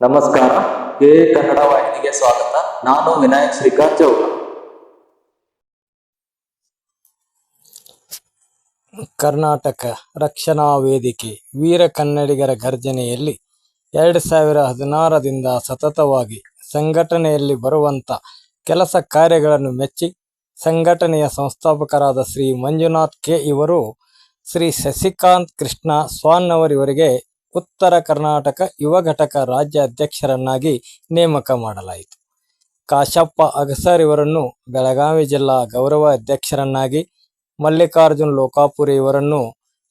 ನಮಸ್ಕಾರ. ಕೆ ಕನ್ನಡ ವಾಹಿನಿಗೆ ಸ್ವಾಗತ. ನಾನು ವಿನಾಯಕ್ ಶ್ರೀಕಾಂತ್ ಕರ್ನಾಟಕ ರಕ್ಷಣಾ ವೇದಿಕೆ ವೀರ ಕನ್ನಡಿಗರ ಗರ್ಜನೆಯಲ್ಲಿ ಎರಡು ಸಾವಿರ ಹದಿನಾರರಿಂದ ಸತತವಾಗಿ ಸಂಘಟನೆಯಲ್ಲಿ ಬರುವಂತ ಕೆಲಸ ಕಾರ್ಯಗಳನ್ನು ಮೆಚ್ಚಿ ಸಂಘಟನೆಯ ಸಂಸ್ಥಾಪಕರಾದ ಶ್ರೀ ಮಂಜುನಾಥ್ ಕೆ ಇವರು ಶ್ರೀ ಶಶಿಕಾಂತ್ ಕೃಷ್ಣ ಸ್ವಾನ್ ಇವರಿಗೆ ಉತ್ತರ ಕರ್ನಾಟಕ ಯುವ ಘಟಕ ರಾಜ್ಯ ಅಧ್ಯಕ್ಷರನ್ನಾಗಿ ನೇಮಕ ಮಾಡಲಾಯಿತು. ಕಾಶಪ್ಪ ಅಗಸರ್ ಇವರನ್ನು ಬೆಳಗಾವಿ ಜಿಲ್ಲಾ ಗೌರವ ಅಧ್ಯಕ್ಷರನ್ನಾಗಿ ಮಲ್ಲಿಕಾರ್ಜುನ್ ಲೋಕಾಪುರಿ ಇವರನ್ನು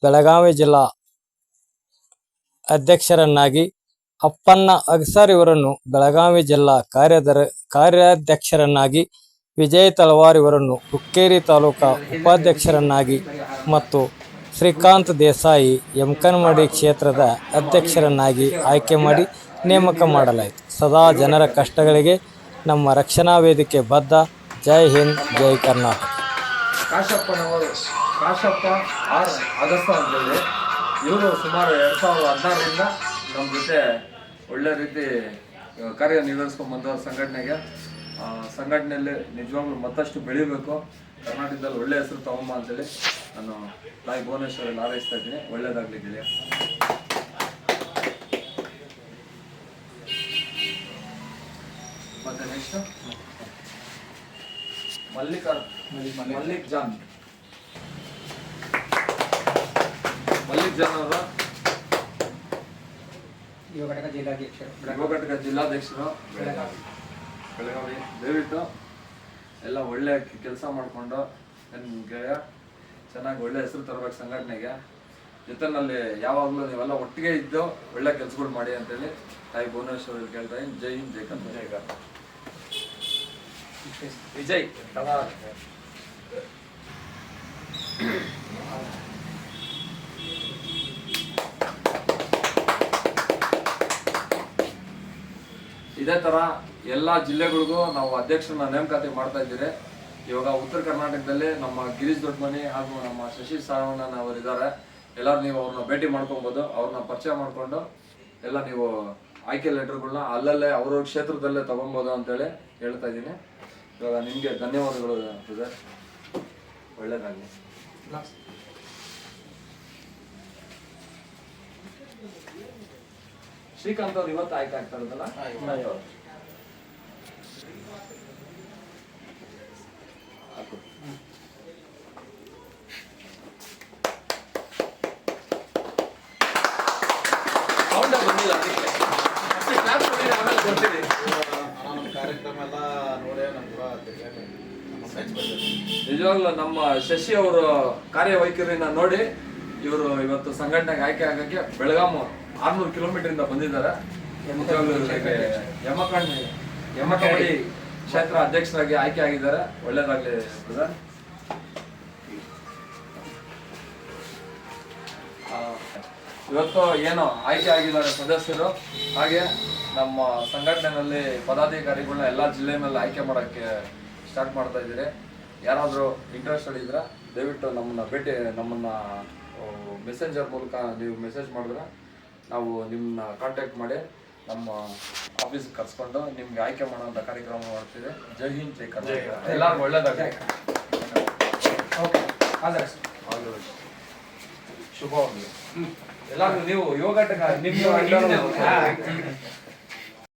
ಬೆಳಗಾವಿ ಜಿಲ್ಲಾ ಅಧ್ಯಕ್ಷರನ್ನಾಗಿ, ಅಪ್ಪಣ್ಣ ಅಗಸರ್ ಇವರನ್ನು ಬೆಳಗಾವಿ ಜಿಲ್ಲಾ ಕಾರ್ಯದರ, ಕಾರ್ಯಾಧ್ಯಕ್ಷರನ್ನಾಗಿ, ವಿಜಯ್ ತಲವಾರ್ ಇವರನ್ನು ಹುಕ್ಕೇರಿ ತಾಲೂಕಾ ಉಪಾಧ್ಯಕ್ಷರನ್ನಾಗಿ ಮತ್ತು ಶ್ರೀಕಾಂತ್ ದೇಸಾಯಿ ಯಮಕನಮಡಿ ಕ್ಷೇತ್ರದ ಅಧ್ಯಕ್ಷರನ್ನಾಗಿ ಆಯ್ಕೆ ಮಾಡಿ ನೇಮಕ ಮಾಡಲಾಯಿತು. ಸದಾ ಜನರ ಕಷ್ಟಗಳಿಗೆ ನಮ್ಮ ರಕ್ಷಣಾ ವೇದಿಕೆ ಬದ್ಧ. ಜೈ ಹಿಂದ್, ಜೈ ಕರ್ನಾಟಕ. ಕಾಶಪ್ಪನವರು ಕಾಶಪ್ಪ ಆರ್ ಅಗಸ್ತ ಅಂತೇಳಿ ಇವರು ಸುಮಾರು ಎರಡು ಸಾವಿರದ ಹದಿನಾರರಿಂದ ನಮ್ಮ ಜೊತೆ ಒಳ್ಳೆ ರೀತಿ ಕಾರ್ಯ ಕಾರ್ಯನಿರ್ವಹಿಸ್ಕೊಂಡು ಬಂದ ಸಂಘಟನೆಗೆ ಸಂಘಟನೆಯಲ್ಲಿ ನಿಜವಾಗ್ಲೂ ಮತ್ತಷ್ಟು ಬೆಳಿಬೇಕು. ಕರ್ನಾಟಕದಲ್ಲಿ ಒಳ್ಳೆ ಹೆಸರು ತಗೊಂಬ ಅಂತೇಳಿ ನಾನು ತಾಯಿ ಭುವನೇಶ್ವರಲ್ಲಿ ಹಾರೈಸ್ತಾ ಇದ್ದೀನಿ. ಒಳ್ಳೇದಾಗ್ಲಿ ಗೆಳೆಯ. ಮತ್ತೆ ನೆಕ್ಸ್ಟ್ ಮಲ್ಲಿಕಾರ್ ಮಲ್ಲಿಕ್ ಜಾನ್ ಮಲ್ಲಿಕ್ ಜಾನ್ ಅವರ ಯುವ ಘಟಕ ಜಿಲ್ಲಾಧ್ಯಕ್ಷರು. ಯುವ ಘಟಕ ಜಿಲ್ಲಾಧ್ಯಕ್ಷರು. ಬೆಳಗಾವಿ. ಬೆಳಗಾವಿ ದಯವಿಟ್ಟು ಎಲ್ಲ ಒಳ್ಳೆ ಕೆಲಸ ಮಾಡಿಕೊಂಡು ನಿಮಗೆ ಚೆನ್ನಾಗಿ ಒಳ್ಳೆ ಹೆಸರು ತರಬೇಕು ಸಂಘಟನೆಗೆ. ಜೊತೆನಲ್ಲಿ ಯಾವಾಗಲೂ ನೀವೆಲ್ಲ ಒಟ್ಟಿಗೆ ಇದ್ದು ಒಳ್ಳೆ ಕೆಲಸಗಳು ಮಾಡಿ ಅಂತೇಳಿ ತಾಯಿ ಭುವನೇಶ್ವರಲ್ಲಿ ಕೇಳ್ತಾ ಇದ್ದೀನಿ. ಜೈ ಹಿಂದ್ ಜೈ ವಿಜಯ್. ವಿಜಯ್ ಇದೇ ತರ ಎಲ್ಲಾ ಜಿಲ್ಲೆಗಳಿಗೂ ನಾವು ಅಧ್ಯಕ್ಷರನ್ನ ನೇಮಕಾತಿ ಮಾಡ್ತಾ ಇದ್ದೀರಿ. ಇವಾಗ ಉತ್ತರ ಕರ್ನಾಟಕದಲ್ಲಿ ನಮ್ಮ ಗಿರೀಶ್ ದೊಡ್ಡಮನಿ ಹಾಗೂ ನಮ್ಮ ಶಶಿ ಅವರು ಇದ್ದಾರೆ. ಎಲ್ಲರೂ ನೀವು ಅವ್ರನ್ನ ಭೇಟಿ ಮಾಡ್ಕೊಬೋದು. ಅವ್ರನ್ನ ಪರಿಚಯ ಮಾಡಿಕೊಂಡು ಎಲ್ಲ ನೀವು ಆಯ್ಕೆ ಲೆಟರ್ಗಳನ್ನ ಅಲ್ಲಲ್ಲೇ ಅವ್ರವ್ರ ಕ್ಷೇತ್ರದಲ್ಲೇ ತಗೊಬೋದು ಅಂತೇಳಿ ಹೇಳ್ತಾ ಇದ್ದೀನಿ. ಇವಾಗ ನಿಮಗೆ ಧನ್ಯವಾದಗಳು ಸರ್ ಒಳ್ಳೇದಾಗಲಿ. ಶ್ರೀಕಾಂತ್ ಅವ್ರು ಇವತ್ತು ಆಯ್ಕೆ ಆಗ್ತಾ ಇರೋದಲ್ಲ? ಕಾರ್ಯಕ್ರಮ ಎಲ್ಲ ನೋಡೇ ನಮ್ಗೆ ನಿಜವಾಗ್ಲೂ ನಮ್ಮ ಶಶಿ ಅವರು ಕಾರ್ಯವೈಖರಿನ ನೋಡಿ ಇವರು ಇವತ್ತು ಸಂಘಟನೆಗೆ ಆಯ್ಕೆ ಆಗಕ್ಕೆ ಬೆಳಗಾಂ ಆರ್ನೂರು ಕಿಲೋಮೀಟರ್ ಇಂದ ಬಂದಿದ್ದಾರೆ ಯಮಕಂಡಿ ಕ್ಷೇತ್ರ ಅಧ್ಯಕ್ಷರಾಗಿ ಆಯ್ಕೆ ಆಗಿದ್ದಾರೆ ಒಳ್ಳೇದಾಗ್ಲಿ ಬ್ರದರ್. ಇವತ್ತು ಏನು ಆಯ್ಕೆ ಆಗಿದ್ದಾರೆ ಸದಸ್ಯರು ಹಾಗೆ ನಮ್ಮ ಸಂಘಟನೆಯಲ್ಲಿ ಪದಾಧಿಕಾರಿಗಳನ್ನ ಎಲ್ಲ ಮೇಲೆ ಆಯ್ಕೆ ಮಾಡೋಕ್ಕೆ ಸ್ಟಾರ್ಟ್ ಮಾಡ್ತಾ ಇದ್ದೀರಿ. ಯಾರಾದರೂ ಇಂಟ್ರೆಸ್ಟೆಡ್ ಇದ್ರೆ ದಯವಿಟ್ಟು ನಮ್ಮನ್ನ ಭೇಟಿ ನಮ್ಮನ್ನ ಮೆಸೆಂಜರ್ ಮೂಲಕ ನೀವು ಮೆಸೇಜ್ ಮಾಡಿದ್ರೆ ನಾವು ನಿಮ್ಮನ್ನ ಕಾಂಟ್ಯಾಕ್ಟ್ ಮಾಡಿ ನಮ್ಮ ಆಫೀಸ್ಗೆ ಕರ್ಸ್ಕೊಂಡು ನಿಮ್ಗೆ ಆಯ್ಕೆ ಮಾಡುವಂಥ ಕಾರ್ಯಕ್ರಮ ಮಾಡ್ತೀವಿ. ಜೈ ಹಿಂದ್ ಜೈ ಕರ್ನಾಟಕ. ಎಲ್ಲರಿಗೂ ಒಳ್ಳೇದಾಗಲಿ. ಓಕೆ ಶುಭವಾಗಲಿ. ಎಲ್ಲರೂ ನೀವು ಯೋಗಾಟಕ ನಿಮ್ಮ